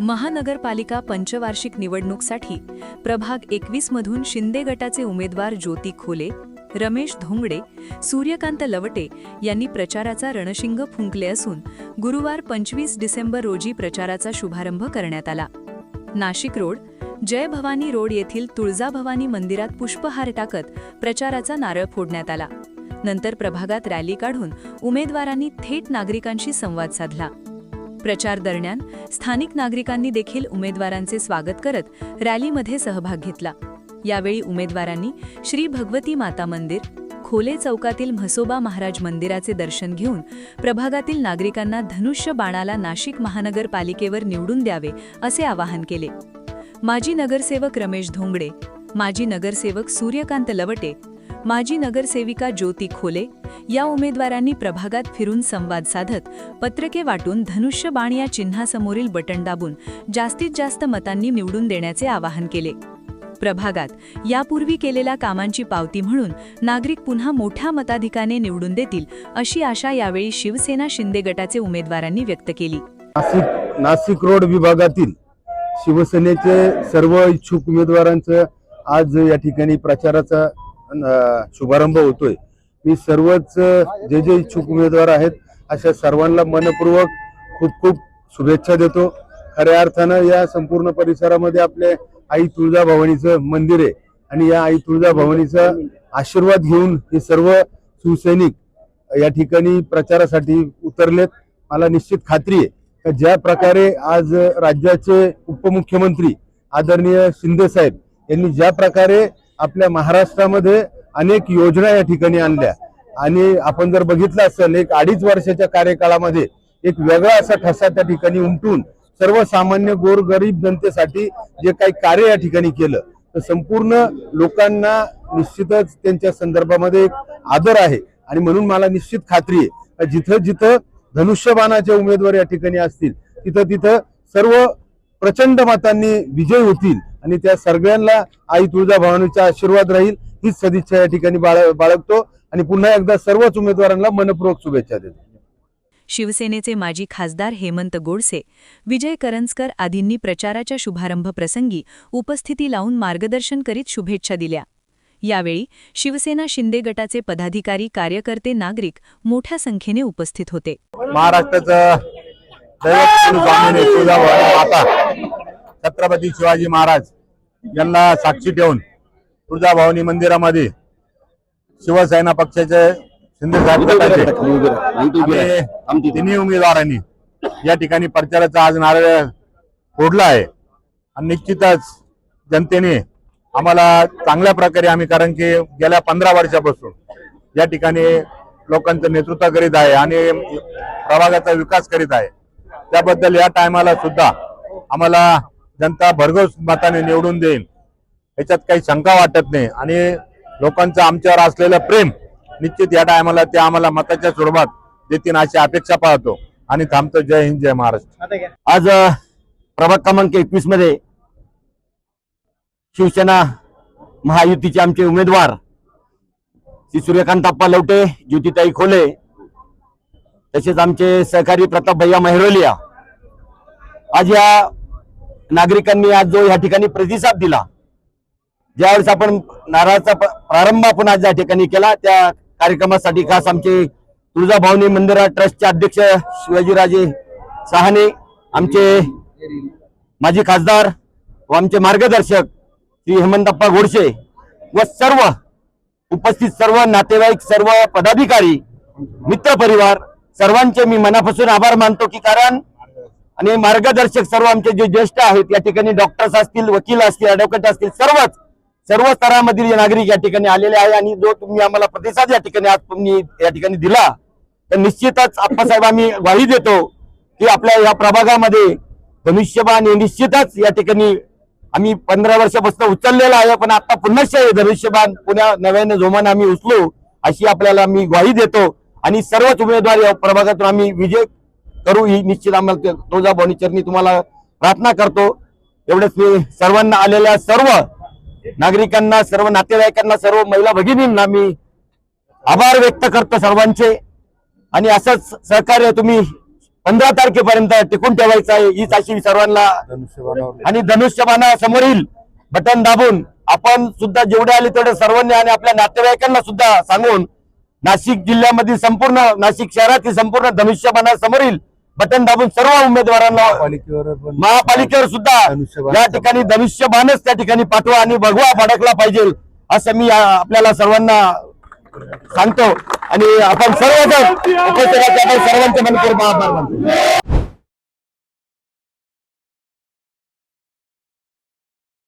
महानगरपालिका पंचवार्षिक निवडणूकसाठी प्रभाग एकवीस मधून शिंदे गटाचे उमेदवार ज्योती खोले रमेश धोंगडे सूर्यकांत लवटे यांनी प्रचाराचा रणशिंग फुंकले असून गुरुवार पंचवीस डिसेंबर रोजी प्रचाराचा शुभारंभ करण्यात आला. नाशिक रोड जय भवानी रोड येथील तुळजाभवानी मंदिरात पुष्पहार टाकत प्रचाराचा नारळ फोडण्यात आला. नंतर प्रभागात रॅली काढून उमेदवारांनी थेट नागरिकांशी संवाद साधला. प्रचार दरम्यान स्थानिक नागरिकांनी देखील उमेदवारांचे स्वागत करत रॅलीमध्ये सहभाग घेतला. यावेळी उमेदवारांनी श्री भगवती माता मंदिर खोले चौकातील म्हसोबा महाराज मंदिराचे दर्शन घेऊन प्रभागातील नागरिकांना धनुष्य बाणाला नाशिक महानगरपालिकेवर निवडून द्यावे असे आवाहन केले. माजी नगरसेवक रमेश धोंगडे माजी नगरसेवक सूर्यकांत लवटे माजी नगरसेविका ज्योती खोले या उमेदवारांनी प्रभागात फिरून संवाद साधत पत्रके वाटून धनुष्यबाण या चिन्हासमोरील बटण दाबून जास्तीत जास्त मतांनी निवडून देण्याचे आवाहन केले. प्रभागात यापूर्वी केलेल्या कामांची पावती म्हणून नागरिक पुन्हा मोठ्या मताधिकाने निवडून देतील अशी आशा यावेळी शिवसेना शिंदे गटाचे उमेदवारांनी व्यक्त केली. नाशिक नाशिक रोड विभागातील शिवसेनेचे सर्व इच्छुक उमेदवारांचं आज या ठिकाणी प्रचाराचा शुभारंभ होतोय. मी सर्वच जे जे इच्छुक उमेदवार आहेत अशा सर्वांना मनपूर्वक खूप खूप शुभेच्छा देतो. खऱ्या अर्थानं या संपूर्ण परिसरामध्ये आपले आई तुळजाभवानीचं मंदिर आहे. आणि या आई तुळजाभवानीचा आशीर्वाद घेऊन हे सर्व शिवसैनिक या ठिकाणी प्रचारासाठी उतरलेत. मला निश्चित खात्री आहे. का ज्या प्रकारे आज राज्याचे उपमुख्यमंत्री आदरणीय शिंदे साहेब यांनी ज्या प्रकारे आपल्या महाराष्ट्रामध्ये अनेक योजना या ठिकाणी आणल्या. आणि आपण जर बघितलं असेल एक अडीच वर्षाच्या कार्यकाळामध्ये एक वेगळा असा ठसा त्या ठिकाणी उमटून सर्वसामान्य गोरगरीब जनतेसाठी जे काही कार्य या ठिकाणी केलं तर संपूर्ण लोकांना निश्चितच त्यांच्या संदर्भामध्ये एक आदर आहे. आणि म्हणून मला निश्चित खात्री आहे जिथं जिथं धनुष्यबाणाचे उमेदवार या ठिकाणी असतील तिथं तिथं सर्व प्रचंड मतांनी विजय होतील आणि त्या सगळ्यांना आई तुळजाभवानीचा आशीर्वाद राहील हीच सदिच्छा या ठिकाणी बाळ बाळगतो. आणि पुन्हा एकदा सर्वच उमेदवारांना मनपूर्वक शुभेच्छा देतो. शिवसेनेचे माजी खासदार हेमंत गोडसे विजय करंजकर आदींनी प्रचाराच्या शुभारंभ प्रसंगी उपस्थिती लावून मार्गदर्शन करीत शुभेच्छा दिल्या. यावेळी शिवसेना शिंदे गटाचे पदाधिकारी कार्यकर्ते नागरिक मोठ्या संख्येने उपस्थित होते. महाराष्ट्राचं दैवत स्वामीने तुळजाभवानी माता छत्रपती शिवाजी महाराज यांना साक्षी ठेवून तुळजाभवानी मंदिरामध्ये शिवसेना पक्षाचे शिंदे साहेब तिन्ही उमेदवारांनी या ठिकाणी प्रचाराचा आज नारळ फोडला आहे. आणि निश्चितच जनतेने आम्हाला चांगल्या प्रकारे आम्ही कारण की गेल्या पंधरा वर्षापासून या ठिकाणी लोकांचं नेतृत्व करीत आहे आणि प्रभागाचा विकास करीत आहे. त्याबद्दल या टायमाला सुद्धा आम्हाला जनता भरघोस मताने निवडून देईल. याच्यात काही शंका वाटत नाही. आणि लोकांचं आमच्यावर असलेलं प्रेम निश्चित या टायमाला ते आम्हाला मताच्या स्वरूपात देतील अशी अपेक्षा पाहतो. आणि थांबतो. जय हिंद जय महाराष्ट्र. आज प्रभाग क्रमांक एकवीसमध्ये शिवसेना महायुतीचे आमचे उमेदवार श्री सूर्यकांताप्पा लवटे ज्योतिताई खोले तसेच आमचे सहकारी प्रताप भैया मेहरोलिया आज या नागरिकांनी आज जो या ठिकाणी प्रतिसाद दिला ज्यावेळेस आपण नारळाचा प- प्रारंभ आपण आज या ठिकाणी केला त्या कार्यक्रमासाठी खास आमचे तुळजाभवानी मंदिरा ट्रस्टचे अध्यक्ष शिवाजीराजे सहाने आमचे माजी खासदार व आमचे मार्गदर्शक श्री हेमंतप्पा गोडसे व सर्व उपस्थित सर्व नातेवाईक सर्व पदाधिकारी मित्र परिवार सर्वांचे मी मनापासून आभार मानतो की कारण आणि मार्गदर्शक सर्व आमचे जे ज्येष्ठ आहेत या ठिकाणी डॉक्टर्स असतील वकील असतील ॲडव्होकेट असतील सर्वच सर्व स्तरामधील नागरिक या ठिकाणी आलेले आहे आणि जो तुम्ही आम्हाला प्रतिसाद या ठिकाणी आज तुम्ही या ठिकाणी दिला तर निश्चितच आप्पासाहेब आम्ही ग्वाही देतो की आपल्या या प्रभागामध्ये धनुष्यबाण हे निश्चितच या ठिकाणी आम्ही पंधरा वर्षापासून उचललेलं आहे पण आता पुन्हा धनुष्यबाण पुन्हा नव्याने जोमाने आम्ही उचलू अशी आपल्याला मी ग्वाही देतो. आणि सर्वच उमेदवार या प्रभागातून आम्ही विजय करू ही निश्चित आम्हाला तुळजाभवानी चरणी तुम्हाला प्रार्थना करतो. एवढंच मी सर्वांना आलेल्या सर्व नागरिकांना सर्व नातेवाईकांना सर्व महिला भगिनींना मी आभार व्यक्त करतो सर्वांचे. आणि असंच सहकार्य तुम्ही पंधरा तारखेपर्यंत टिकून ठेवायचं आहे हीच अशी सर्वांना आणि धनुष्यबाणा समोरील बटन दाबून. आपण सुद्धा जेवढे आले तेवढे सर्वांनी आणि आपल्या नातेवाईकांना सुद्धा सांगून नाशिक जिल्ह्यामधील संपूर्ण नाशिक शहरातील संपूर्ण धनुष्यबाणा समोरील बटन दाबून सर्व उमेदवारांना पण महापालिकेवर सुद्धा धनुष्यबाण या ठिकाणी धनुष्यबाणच त्या ठिकाणी पाठवा आणि भगवा फडकला पाहिजे असं मी आ- आपल्याला सर्वांना सांगतो. आणि आपण सर्वजण उपस्थित सर्वांचे मनपूर्वक आभार मानतो.